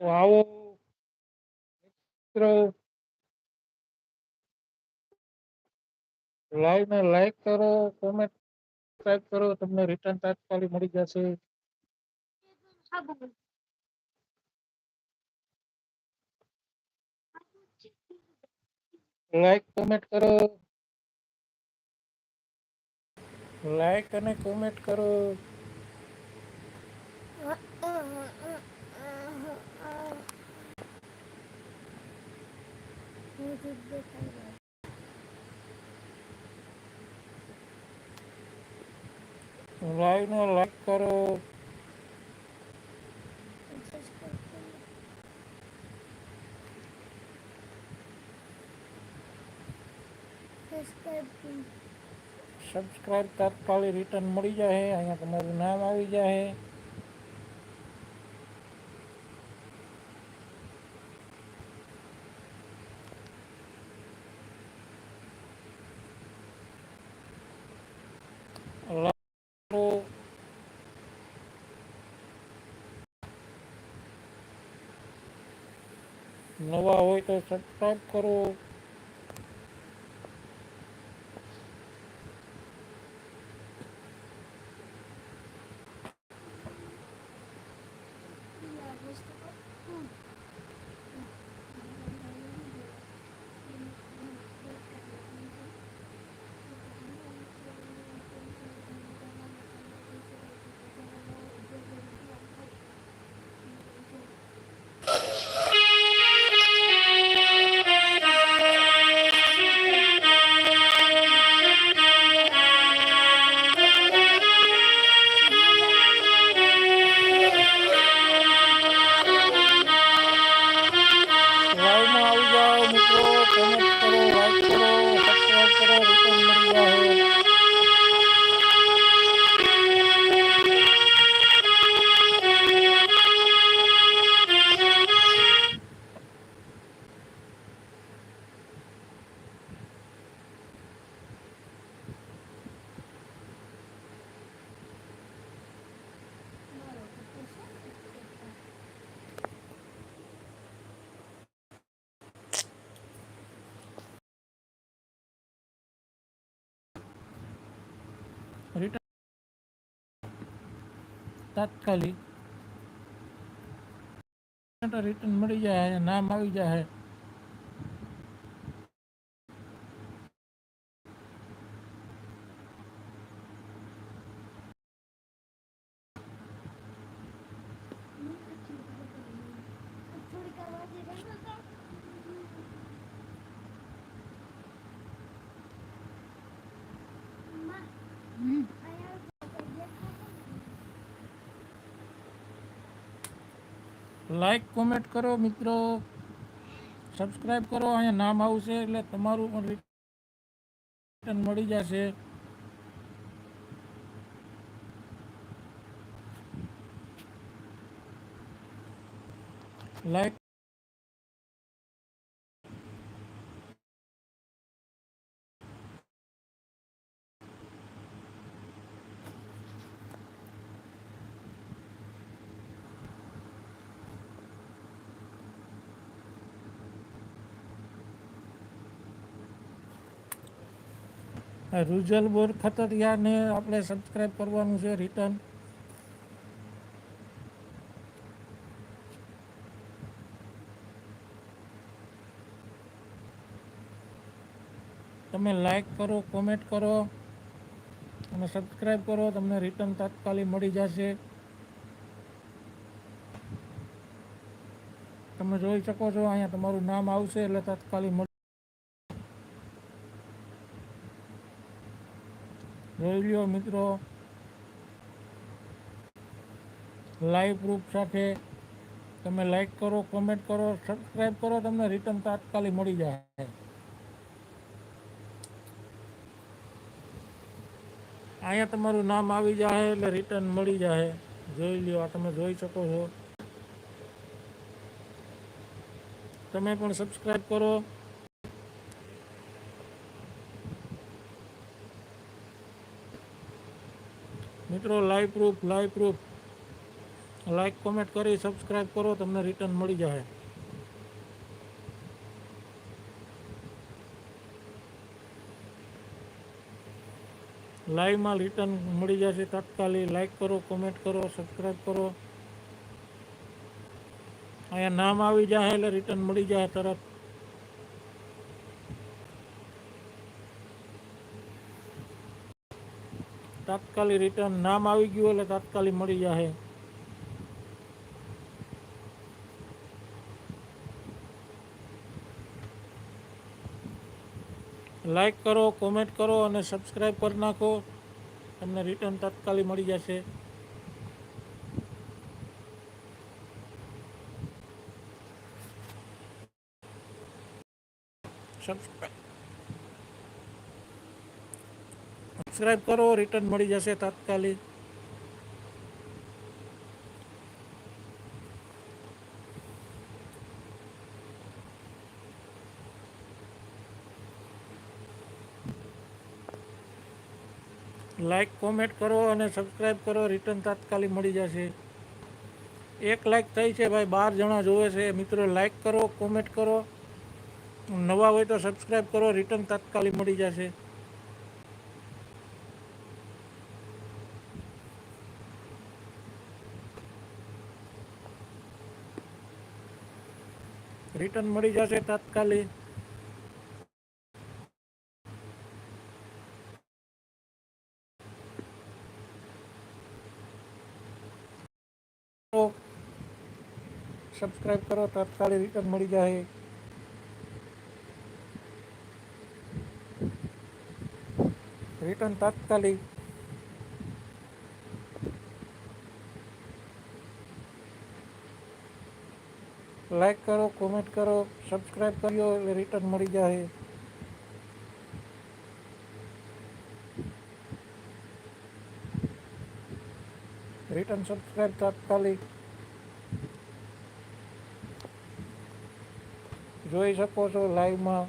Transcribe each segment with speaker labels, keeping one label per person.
Speaker 1: આવો મિત્રો લાઈવ ને લાઈક કરો કોમેન્ટ સબસ્ક્રાઇબ કરો તમને રિટર્ન તાત્કાલિક મળી જશે. લાઈક કોમેન્ટ કરો લાઈક અને કોમેન્ટ કરો લાઈવ ને લાઈક કરો સબસ્ક્રાઇબ તાત્કાલિક રિટર્ન મળી જાય અહીંયા તમારું નામ આવી જાય like કરો. નવા હોય તો સબસ્ક્રાઇબ કરો તાત્કાલિક રિટર્ન મળી જાય નામ આવી જાય લાઈક કોમેન્ટ કરો મિત્રો. સબસ્ક્રાઈબ કરો. અહીંયા નામ આવશે એટલે તમારું પણ રિટર્ન મળી જશે. લાઈક રૂજલ બોર ખતરિયાને આપણે સબસ્ક્રાઈબ કરવાનું છે રિટર્ન તમે લાઈક કરો કોમેન્ટ કરો, અને સબસ્ક્રાઈબ કરો, તમને રિટર્ન તાત્કાલિક મળી જશે. તમે જોઈ શકો છો, અહીંયા તમારું નામ આવશે એટલે તાત્કાલિક જોઈ લ્યો મિત્રો લાઈવ પ્રૂફ સાથે તમે લાઈક કરો કોમેન્ટ કરો સબસ્ક્રાઈબ કરો તમને રિટર્ન તાત્કાલિક મળી જાય અહીંયા તમારું નામ આવી જાય એટલે રિટર્ન મળી જાય જોઈ લ્યો આ તમે જોઈ શકો છો તમે પણ સબસ્ક્રાઈબ કરો મિત્રો live proof live proof like comment કરી સબસ્ક્રાઈબ કરો, તમને રિટર્ન મળી જાય લાઈવમાં રિટર્ન મળી જશે તાત્કાલિક. લાઈક કરો કોમેન્ટ કરો સબસ્ક્રાઈબ કરો. અહીંયા નામ આવી જાય એટલે રિટર્ન મળી જાય તરત. તાત્કાલિક રિટર્ન નામ આવી ગયું એટલે તાત્કાલિક મળી જાય લાઈક કરો કોમેન્ટ કરો અને સબસ્ક્રાઈબ કરી નાખો. તમને રિટર્ન તાત્કાલિક મળી જશે. સબસ્ક્રાઈબ કરો રિટર્ન મળી જશે તાત્કાલિક. લાઈક કોમેન્ટ કરો અને સબસ્ક્રાઈબ કરો રિટર્ન તાત્કાલિક મળી જશે. એક લાઈક થઈ છે ભાઈ, બાર જણા જોવે છે. મિત્રો લાઈક કરો કોમેન્ટ કરો. નવા હોય તો સબસ્ક્રાઈબ કરો રિટર્ન તાત્કાલિક મળી જશે. રિટર્ન મળી જશે તાત્કાલિક. સબસ્ક્રાઈબ કરો તાત્કાલિક રિટર્ન મળી જાય. રિટર્ન તાત્કાલિક. લાઈક કરો કોમેન્ટ કરો સબસ્ક્રાઈબ કર્યો એટલે રિટર્ન મળી જાય રિટર્ન સબસ્ક્રાઈબ તાત્કાલિક જોઈ શકો છો લાઈવમાં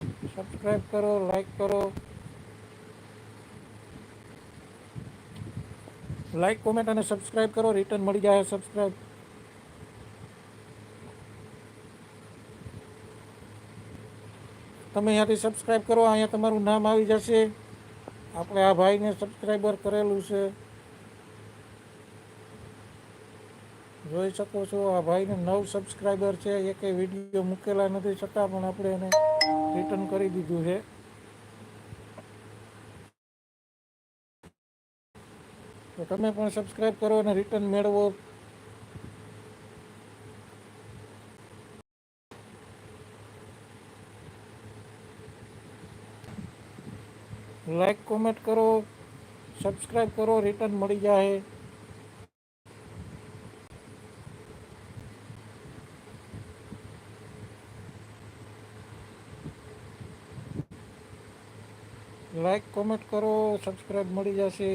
Speaker 1: સબસ્ક્રાઈબ કરો લાઈક કરો લાઈક કોમેન્ટ અને સબસ્ક્રાઈબ કરો. રિટર્ન મળી જાય સબસ્ક્રાઈબ તમે અહીંયાથી સબસ્ક્રાઈબ કરો, અહીંયા તમારું નામ આવી જશે. આપણે આ ભાઈને સબસ્ક્રાઈબર કરેલું છે. જોઈ શકો છો, આ ભાઈને નવ સબસ્ક્રાઈબર છે. એકે વીડિયો મૂકેલા નથી છતાં પણ આપણે એને રિટર્ન કરી દીધું છે. તો તમે પણ સબસ્ક્રાઈબ કરો અને રિટર્ન મેળવો. લાઈક કોમેન્ટ કરો સબસ્ક્રાઈબ કરો રિટર્ન મળી જાય. લાઈક કોમેન્ટ કરો સબસ્ક્રાઈબ મળી જશે.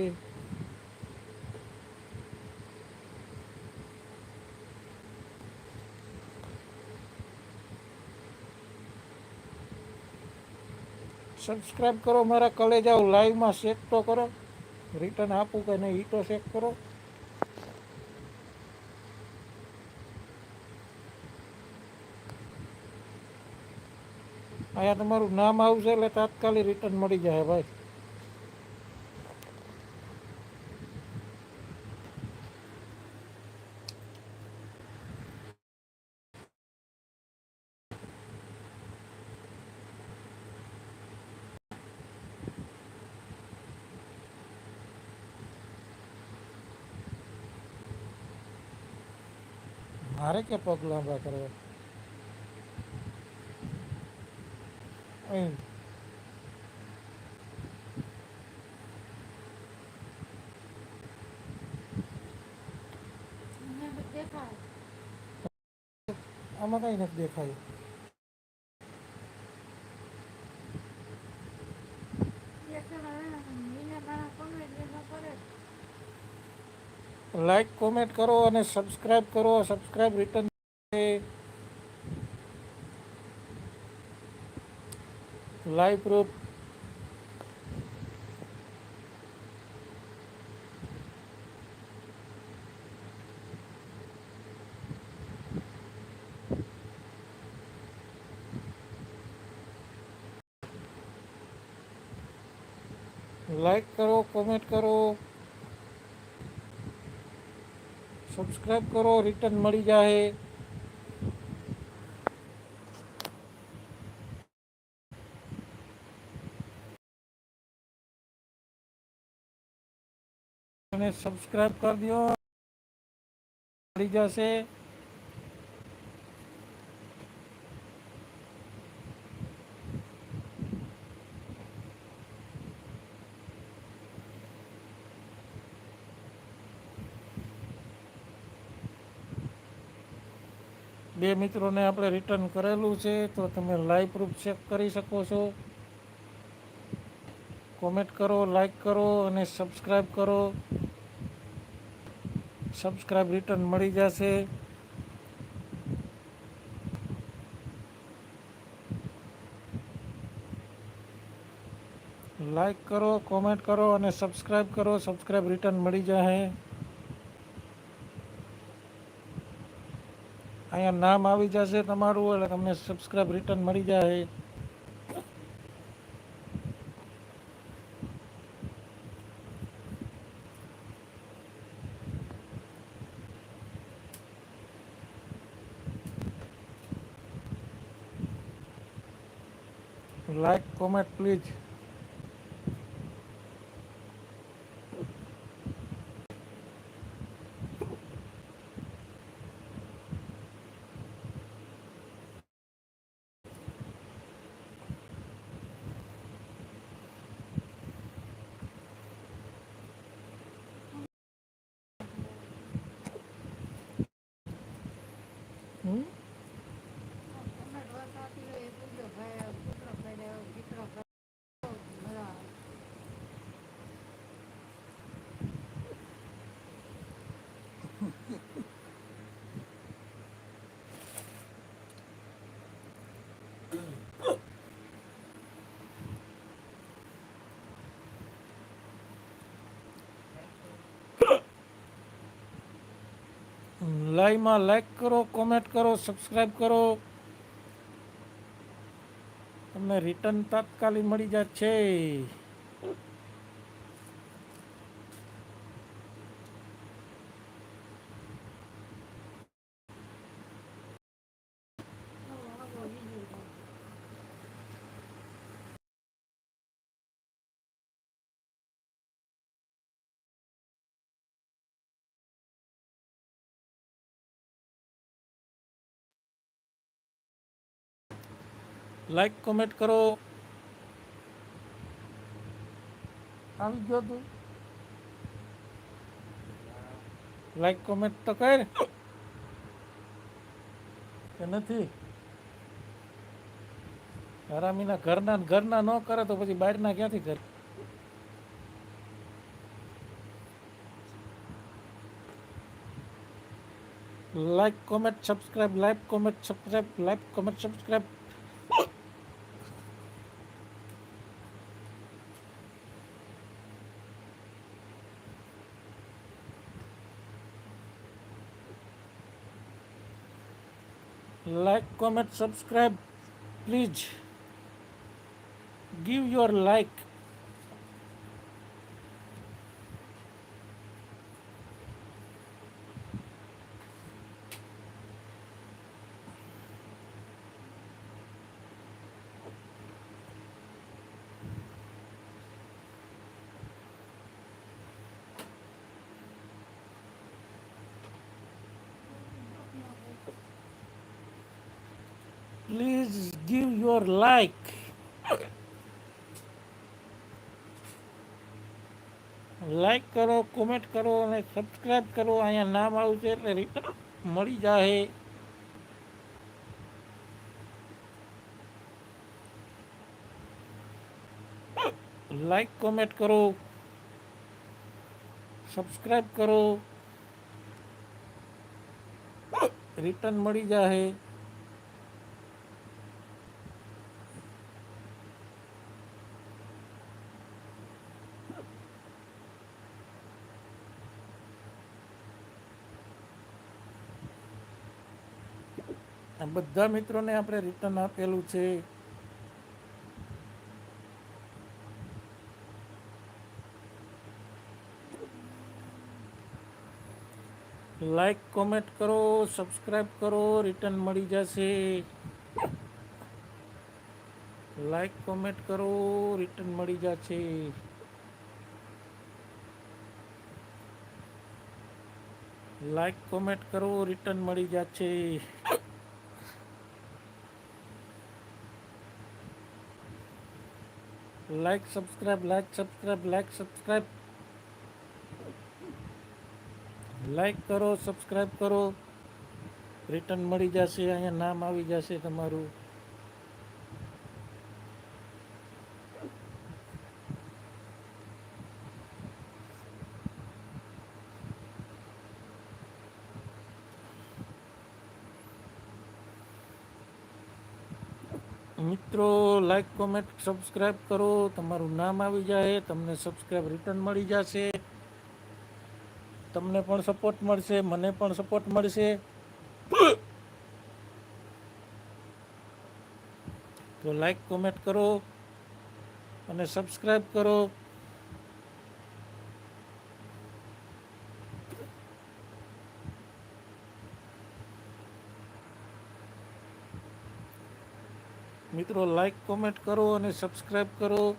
Speaker 1: સબસ્ક્રાઈબ કરો, મારા કલેજાઓ લાઈવમાં ચેક તો કરો. રિટર્ન આપું કે નહીં એ તો ચેક કરો. અહીંયા તમારું નામ આવશે એટલે તાત્કાલિક રિટર્ન મળી જાય ભાઈ. મારે કે પગ લાંબા કરવા? અહીં આમાં કઈ નથી દેખાય. લાઈક કોમેન્ટ કરો અને સબસ્ક્રાઈબ કરો. Subscribe return live proof like કરો કોમેન્ટ કરો સબસ્ક્રાઈબ કરો રિટર્ન મળી જાય અને સબસ્ક્રાઈબ કરી દો. મળી જશે. મિત્રોને આપણે રિટર્ન કરેલું છે, તો તમે લાઈવ પ્રૂફ ચેક કરી શકો છો. કોમેન્ટ કરો લાઈક કરો અને સબસ્ક્રાઈબ કરો. સબસ્ક્રાઈબ રિટર્ન મળી જશે. લાઈક કરો કોમેન્ટ કરો અને સબસ્ક્રાઈબ કરો. સબસ્ક્રાઈબ રિટર્ન મળી જશે. અહીંયા નામ આવી જશે તમારું એટલે તમને સબસ્ક્રાઇબ રિટર્ન મળી જાય. લાઈક કોમેન્ટ પ્લીઝ લાઈવમાં લાઈક કરો કોમેન્ટ કરો સબસ્ક્રાઈબ કરો. તમને રિટર્ન તાત્કાલિક મળી જાય છે. લાઈક કોમેન્ટ કરો આવી ગયો તું લાઈક કોમેન્ટ તો કર કે નથી હરામીના ઘરના ને ઘરના ન કરે તો પછી બહારના ક્યાંથી કરે? Like comment subscribe like comment subscribe like comment subscribe like comment subscribe. Please give your like your like. Like કરો કોમેન્ટ કરો અને સબસ્ક્રાઈબ કરો અહીંયા નામ આવ્યું છે એટલે રિટર્ન મળી જાય લાઈક કોમેન્ટ કરો સબસ્ક્રાઈબ કરો રિટર્ન મળી જાહે બધા મિત્રોને આપણે રિટર્ન આપેલું છે. લાઈક કોમેન્ટ કરો સબસ્ક્રાઈબ કરો રિટર્ન મળી જશે. લાઈક કોમેન્ટ કરો રિટર્ન મળી જશે. લાઈક કોમેન્ટ કરો રિટર્ન મળી જશે. Like subscribe like subscribe like subscribe like કરો સબસ્ક્રાઈબ કરો. રિટર્ન મળી જશે, અહીંયા નામ આવી જશે તમારું. મિત્રો લાઈક કોમેન્ટ સબસ્ક્રાઈબ કરો. તમારું નામ આવી જાય, તમને સબસ્ક્રાઈબ રિટર્ન મળી જશે. તમને પણ સપોર્ટ મળશે, મને પણ સપોર્ટ મળશે. તો લાઈક કોમેન્ટ કરો અને સબસ્ક્રાઈબ કરો. મિત્રો લાઈક કોમેન્ટ કરો અને સબસ્ક્રાઈબ કરો.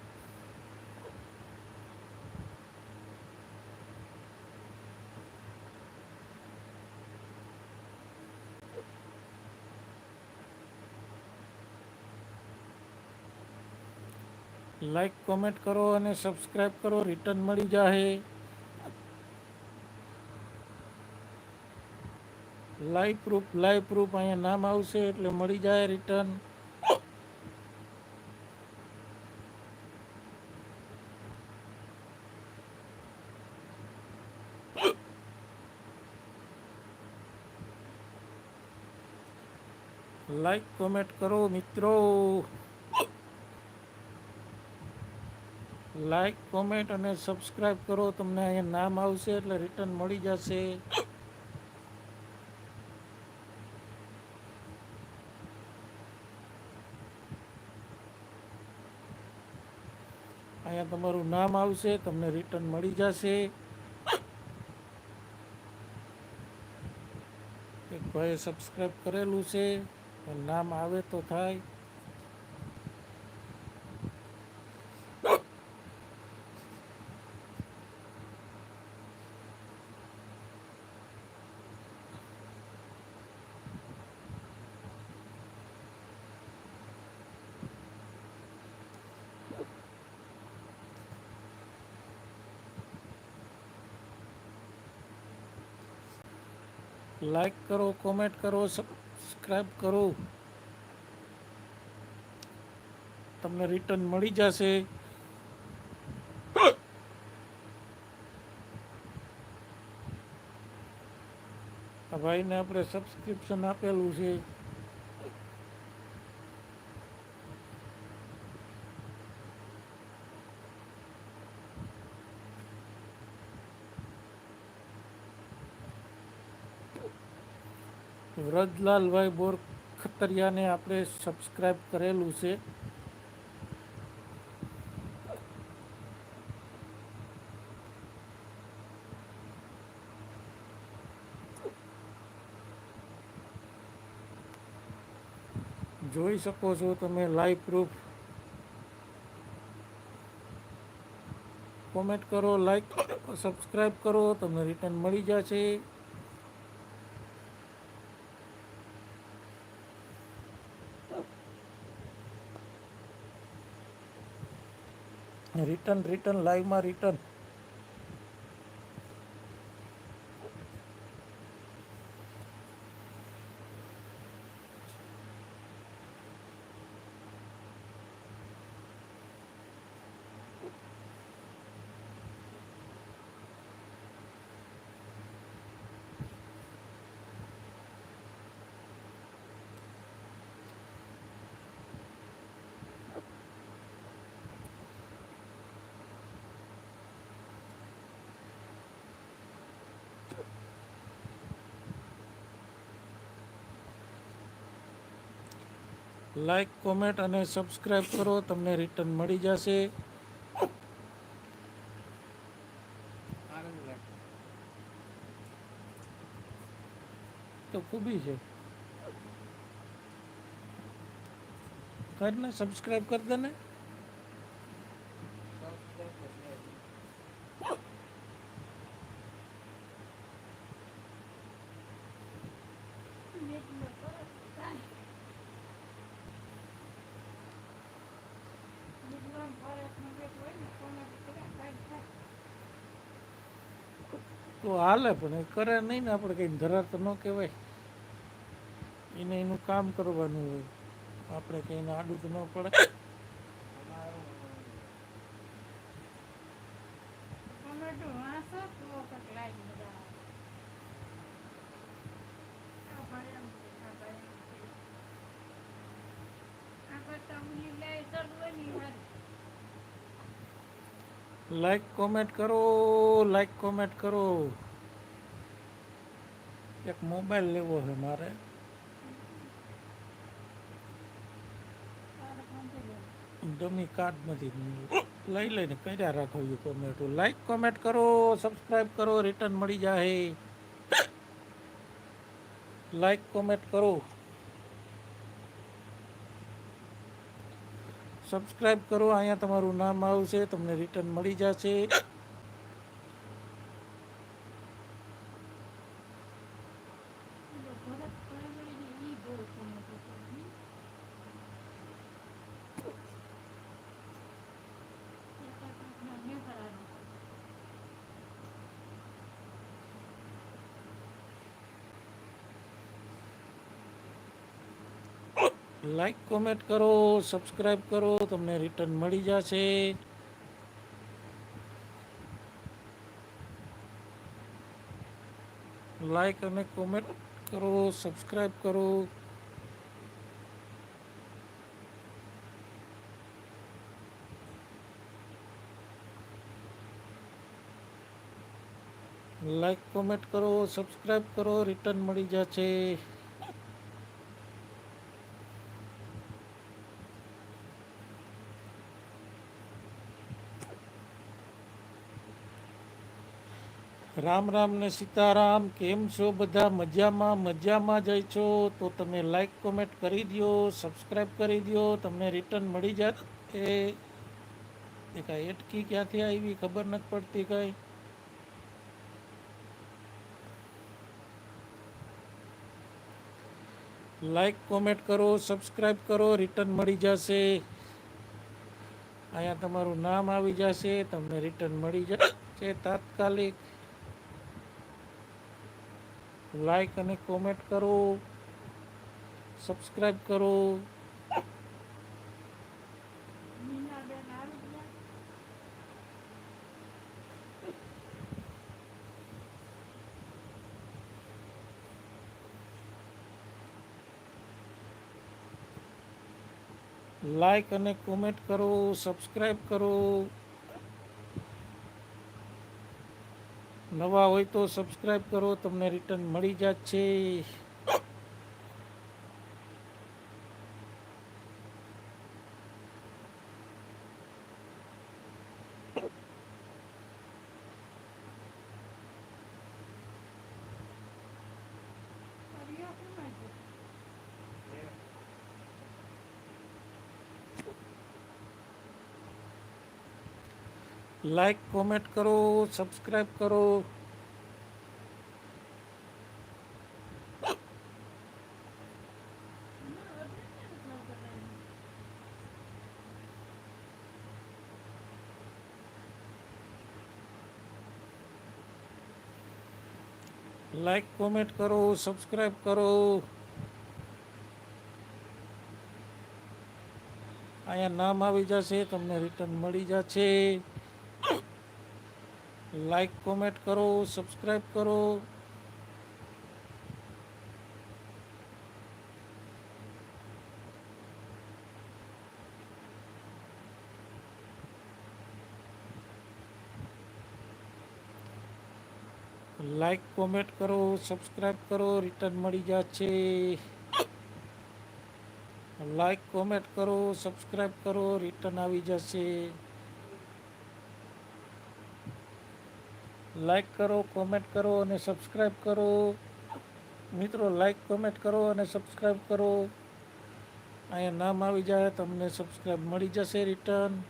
Speaker 1: લાઈક કોમેન્ટ કરો અને સબસ્ક્રાઈબ કરો. રિટર્ન મળી જાહે. લાઈવ પ્રૂફ લાઈવ પ્રૂફ અહીંયા નામ આવશે એટલે મળી જાય રિટર્ન લાઈક કોમેન્ટ કરો મિત્રો. લાઈક કોમેન્ટ અને સબસ્ક્રાઈબ કરો. તમને અહીંયા નામ આવશે એટલે રિટર્ન મળી જશે. અહીંયા તમારું નામ આવશે, તમને રિટર્ન મળી જશે. એક ભાઈએ સબસ્ક્રાઈબ કરેલું છે. નામ આવે તો થાય. લાઈક કરો કોમેન્ટ કરો સબસ્ક્રાઈબ કરો. તમને રિટર્ન મળી જશે. ભાઈને આપણે સબસ્ક્રિપ્શન આપેલું છે. વ્રજલાલભાઈ બોર ખતરિયાને આપણે સબસ્ક્રાઈબ કરેલું છે. જોઈ શકો છો તમે લાઈવ પ્રૂફ કોમેન્ટ કરો લાઈક સબસ્ક્રાઈબ કરો, તમને રિટર્ન મળી જશે. રિટર્ન રિટર્ન લાઈવમાં રિટર્ન લાઈક, કોમેન્ટ અને સબસ્ક્રાઈબ કરો, તમને રિટર્ન મળી જશે. તો ખૂબી છે. કરીને સબસ્ક્રાઈબ કર દે ને. હાલે પણ એ કરે નહીં ને આપણે કંઈ ધરાર તો ન કહેવાય. એને એનું કામ કરવાનું હોય. આપણે કંઈને આડું તો ન પડે. લાઈક કોમેન્ટ કરો લાઈક કોમેન્ટ કરો. એક મોબાઈલ લેવો છે મારે. ડમી કાર્ડમાંથી લઈ લઈને કર્યા રાખો એ કોમેન્ટ લાઈક કોમેન્ટ કરો સબસ્ક્રાઈબ કરો રિટર્ન મળી જાય. લાઈક કોમેન્ટ કરો. સબસ્ક્રાઈબ કરો, અહીંયા તમારું નામ આવશે, તમને રિટર્ન મળી જશે. લાઈક કોમેન્ટ કરો સબસ્ક્રાઈબ કરો તમને રિટર્ન મળી જશે. લાઈક અને કોમેન્ટ કરો સબસ્ક્રાઈબ કરો. લાઈક કોમેન્ટ કરો સબસ્ક્રાઈબ કરો રિટર્ન મળી જશે. રામ રામ ને સીતારામ, કેમ છો બધા? મજામાં મજામાં જાય છો? તો તમે લાઈક કોમેન્ટ કરી દો સબસ્ક્રાઈબ કરી દો તમને રિટર્ન મળી જાત એ. કાંઈ એટકી ક્યાંથી આવી? ખબર નથી પડતી કાંઈ. લાઈક કોમેન્ટ કરો સબસ્ક્રાઈબ કરો રિટર્ન મળી જશે. અહીંયા તમારું નામ આવી જશે, તમને રિટર્ન મળી જશે. તાત્કાલિક લાઈક અને કોમેન્ટ કરો સબસ્ક્રાઈબ કરો
Speaker 2: મીનાબેન આવી ગયા.
Speaker 1: લાઈક અને કોમેન્ટ કરો સબસ્ક્રાઈબ કરો નવા હોય તો સબસ્ક્રાઈબ કરો તમને રિટર્ન મળી જાય છે. લાઈક, કોમેન્ટ કરો સબસ્ક્રાઈબ કરો. લાઈક, કોમેન્ટ કરો સબસ્ક્રાઈબ કરો અહીંયા નામ આવી જશે, તમને રિટર્ન મળી જશે લાઈક, કોમેન્ટ કરો સબસ્ક્રાઈબ કરો. લાઈક, કોમેન્ટ કરો સબસ્ક્રાઈબ કરો, રિટર્ન મળી જશે. લાઈક, કોમેન્ટ કરો સબસ્ક્રાઈબ કરો, રિટર્ન આવી જશે. લાઈક કરો, કોમેન્ટ કરો અને સબસ્ક્રાઈબ કરો. મિત્રો, લાઈક, કોમેન્ટ કરો અને સબસ્ક્રાઈબ કરો. અહીંયા નામ આવી જાય, તમને સબસ્ક્રાઈબ મળી જશે રિટર્ન.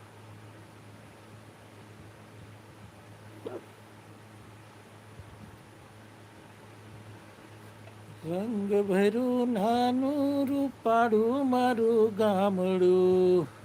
Speaker 1: રંગ ભર્યું નાનું રૂપાડું મારું ગામડું.